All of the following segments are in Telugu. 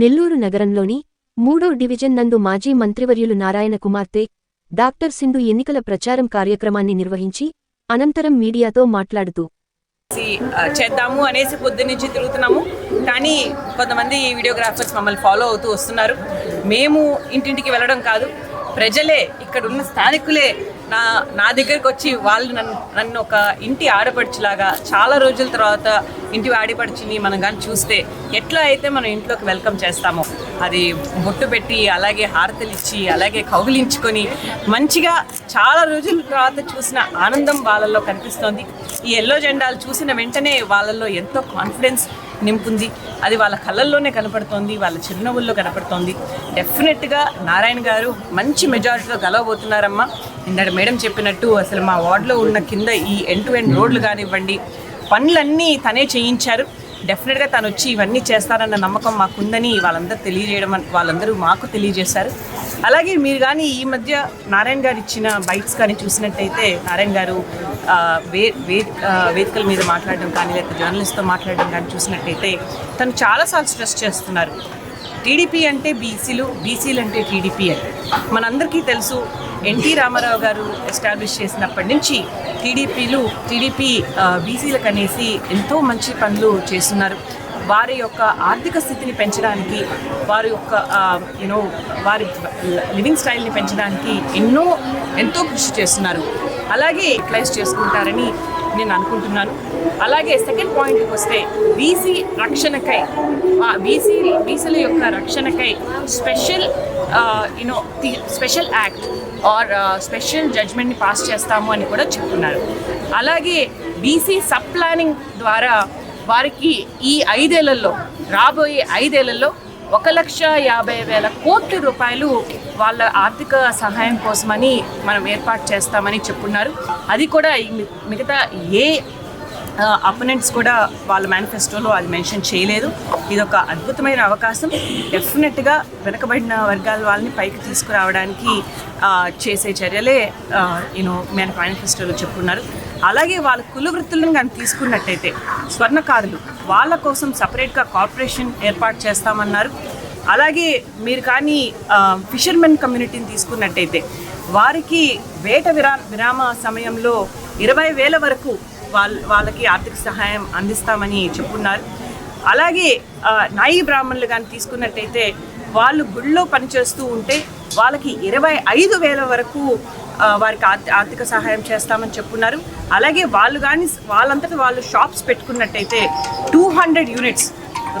నెల్లూరు నగరంలోని మూడో డివిజన్ నందు మాజీ మంత్రివర్యులు నారాయణ కుమార్తె డాక్టర్ సింధు ఎన్నికల ప్రచారం కార్యక్రమాన్ని నిర్వహించి అనంతరం మీడియాతో మాట్లాడుతూ చేద్దాము అనేసి పొద్దు తిరుగుతున్నాము. కానీ కొంతమంది వీడియోగ్రాఫర్స్ మమ్మల్ని ఫాలో అవుతూ వస్తున్నారు. మేము ఇంటింటికి వెళ్ళడం కాదు. ప్రజలే ఇక్కడ ఉన్న స్థానికులే నా నా దగ్గరికి వచ్చి వాళ్ళు నన్ను నన్ను ఒక ఇంటి ఆడపడుచులాగా చాలా రోజుల తర్వాత ఇంటి ఆడపడుచుని మనం కానీ చూస్తే ఎట్లా అయితే మనం ఇంట్లోకి వెల్కమ్ చేస్తామో అది బొట్టు పెట్టి అలాగే హారతలు ఇచ్చి అలాగే కౌగిలించుకొని మంచిగా చాలా రోజుల తర్వాత చూసిన ఆనందం వాళ్ళల్లో కనిపిస్తోంది. ఈ ఎల్లో జెండాలు చూసిన వెంటనే వాళ్ళల్లో ఎంతో కాన్ఫిడెన్స్ నింపుంది. అది వాళ్ళ కళ్ళల్లోనే కనపడుతోంది వాళ్ళ చిరునవ్వుల్లో కనపడుతోంది. డెఫినెట్గా నారాయణ గారు మంచి మెజారిటీతో గెలవబోతున్నారమ్మా. ఇందాక మేడం చెప్పినట్టు అసలు మా వార్డులో ఉన్న కింద ఈ ఎండ్ టు ఎండ్ రోడ్లు కానివ్వండి పనులన్నీ తనే చేయించారు. డెఫినెట్గా తను వచ్చి ఇవన్నీ చేస్తారన్న నమ్మకం మాకుందని వాళ్ళందరూ తెలియజేయడం వాళ్ళందరూ మాకు తెలియజేశారు. అలాగే మీరు కానీ ఈ మధ్య నారాయణ గారు ఇచ్చిన బైట్స్ కానీ చూసినట్టయితే నారాయణ గారు వే వే వేదికల మీద మాట్లాడడం కానీ లేకపోతే జర్నలిస్ట్తో మాట్లాడడం కానీ చూసినట్టయితే తను చాలాసార్లు స్ట్రెస్ చేస్తున్నారు. టీడీపీ అంటే బీసీలు బీసీలు అంటే టీడీపీ అని. మనందరికీ తెలుసు ఎన్టీ రామారావు గారు ఎస్టాబ్లిష్ చేసినప్పటి నుంచి టీడీపీలు టీడీపీ బీసీలకు అనేసి ఎంతో మంచి పనులు చేస్తున్నారు. వారి యొక్క ఆర్థిక స్థితిని పెంచడానికి వారి యొక్క యూనో వారి లివింగ్ స్టైల్ని పెంచడానికి ఎన్నో ఎంతో కృషి చేస్తున్నారు. అలాగే యూటిలైజ్ చేసుకుంటారని నేను అనుకుంటున్నాను. అలాగే సెకండ్ పాయింట్కి వస్తే బీసీ రక్షణకై బీసీ బీసీల యొక్క రక్షణకై special you know special act or special జడ్జ్మెంట్ని pass చేస్తాము అని కూడా చెప్తున్నారు. అలాగే బీసీ సబ్ ప్లానింగ్ ద్వారా వారికి ఈ ఐదేళ్ళలో రాబోయే ఐదేళ్ళలో ఒక లక్ష యాభై వేల కోట్ల రూపాయలు వాళ్ళ ఆర్థిక సహాయం కోసమని మనం ఏర్పాటు చేస్తామని చెప్పున్నారు. అది కూడా మిగతా ఏ అపోనెంట్స్ కూడా వాళ్ళ మేనిఫెస్టోలో అది మెన్షన్ చేయలేదు. ఇది ఒక అద్భుతమైన అవకాశం. డెఫినెట్గా వెనకబడిన వర్గాల వాళ్ళని పైకి తీసుకురావడానికి చేసే చర్యలే యూనో మేన మేనిఫెస్టోలో చెప్పున్నారు. అలాగే వాళ్ళ కుల వృత్తులను కానీ తీసుకున్నట్టయితే స్వర్ణకారులు వాళ్ళ కోసం సపరేట్గా కార్పొరేషన్ ఏర్పాటు చేస్తామన్నారు. అలాగే మీరు కానీ ఫిషర్మెన్ కమ్యూనిటీని తీసుకున్నట్టయితే వారికి వేట విరా విరామ సమయంలో ఇరవై వేల వరకు వాళ్ళ వాళ్ళకి ఆర్థిక సహాయం అందిస్తామని చెప్పున్నారు. అలాగే నాయి బ్రాహ్మణులు కానీ తీసుకున్నట్టయితే వాళ్ళు గుళ్ళో పనిచేస్తూ ఉంటే వాళ్ళకి ఇరవై ఐదు వేల వరకు వారికి ఆర్థిక సహాయం చేస్తామని చెప్పున్నారు. అలాగే వాళ్ళు కానీ వాళ్ళంతటి వాళ్ళు షాప్స్ పెట్టుకున్నట్టయితే టూ హండ్రెడ్ యూనిట్స్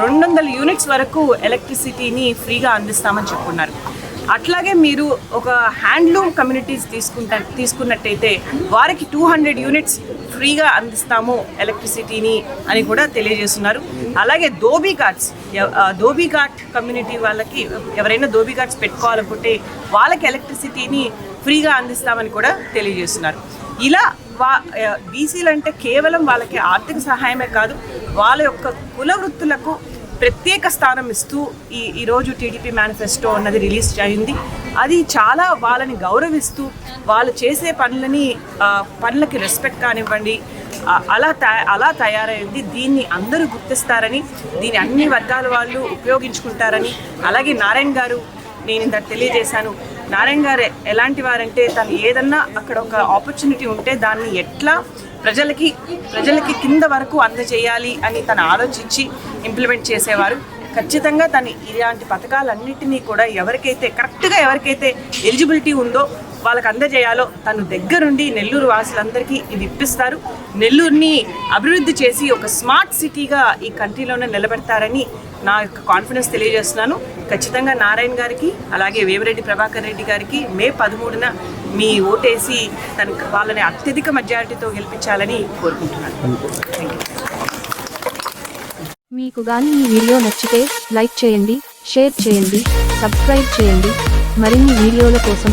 రెండు వందల యూనిట్స్ వరకు ఎలక్ట్రిసిటీని ఫ్రీగా అందిస్తామని చెప్పున్నారు. అట్లాగే మీరు ఒక హ్యాండ్లూమ్ కమ్యూనిటీస్ తీసుకుంట తీసుకున్నట్టయితే వారికి టూ హండ్రెడ్ యూనిట్స్ ఫ్రీగా అందిస్తాము ఎలక్ట్రిసిటీని అని కూడా తెలియజేస్తున్నారు. అలాగే ధోబీ ఘాట్స్ ధోబీ ఘాట్ కమ్యూనిటీ వాళ్ళకి ఎవరైనా ధోబీ ఘాట్స్ పెట్టుకోవాలనుకుంటే వాళ్ళకి ఎలక్ట్రిసిటీని ఫ్రీగా అందిస్తామని కూడా తెలియజేస్తున్నారు. ఇలా వా బీసీలు అంటే కేవలం వాళ్ళకి ఆర్థిక సహాయమే కాదు వాళ్ళ యొక్క కుల వృత్తులకు ప్రత్యేక స్థానం ఇస్తూ ఈ ఈరోజు టీడీపీ మేనిఫెస్టో అన్నది రిలీజ్ అయింది. అది చాలా వాళ్ళని గౌరవిస్తూ వాళ్ళు చేసే పనులని పనులకి రెస్పెక్ట్ కానివ్వండి అలా తయా అలా తయారైంది. దీన్ని అందరూ గుర్తిస్తారని దీన్ని అన్ని వర్గాల వాళ్ళు ఉపయోగించుకుంటారని. అలాగే నారాయణ గారు నేను ఇంత తెలియజేశాను. నారాయణ గారు ఎలాంటి వారంటే తను ఏదన్నా అక్కడ ఒక ఆపర్చునిటీ ఉంటే దాన్ని ఎట్లా ప్రజలకి ప్రజలకి కింద వరకు అందజేయాలి అని తను ఆలోచించి ఇంప్లిమెంట్ చేసేవారు. ఖచ్చితంగా తను ఇలాంటి పథకాలన్నింటినీ కూడా ఎవరికైతే కరెక్ట్గా ఎవరికైతే ఎలిజిబిలిటీ ఉందో వాళ్ళకి అందజేయాలో తను దగ్గరుండి నెల్లూరు వాసులందరికీ ఇది ఇప్పిస్తారు. నెల్లూరుని అభివృద్ధి చేసి ఒక స్మార్ట్ సిటీగా ఈ కంట్రీలోనే నిలబెడతారని నా యొక్క కాన్ఫిడెన్స్ తెలియజేస్తున్నాను. ఖచ్చితంగా నారాయణ గారికి అలాగే వేమిరెడ్డి ప్రభాకర్ రెడ్డి గారికి మే పదమూడున మీ ఓటేసి తన వాళ్ళని అత్యధిక మెజారిటీతో గెలిపించాలని కోరుకుంటున్నాను. మీకు గాని ఈ వీడియో నచ్చితే లైక్ చేయండి షేర్ చేయండి సబ్స్క్రైబ్ చేయండి. మరిన్ని వీడియోల కోసం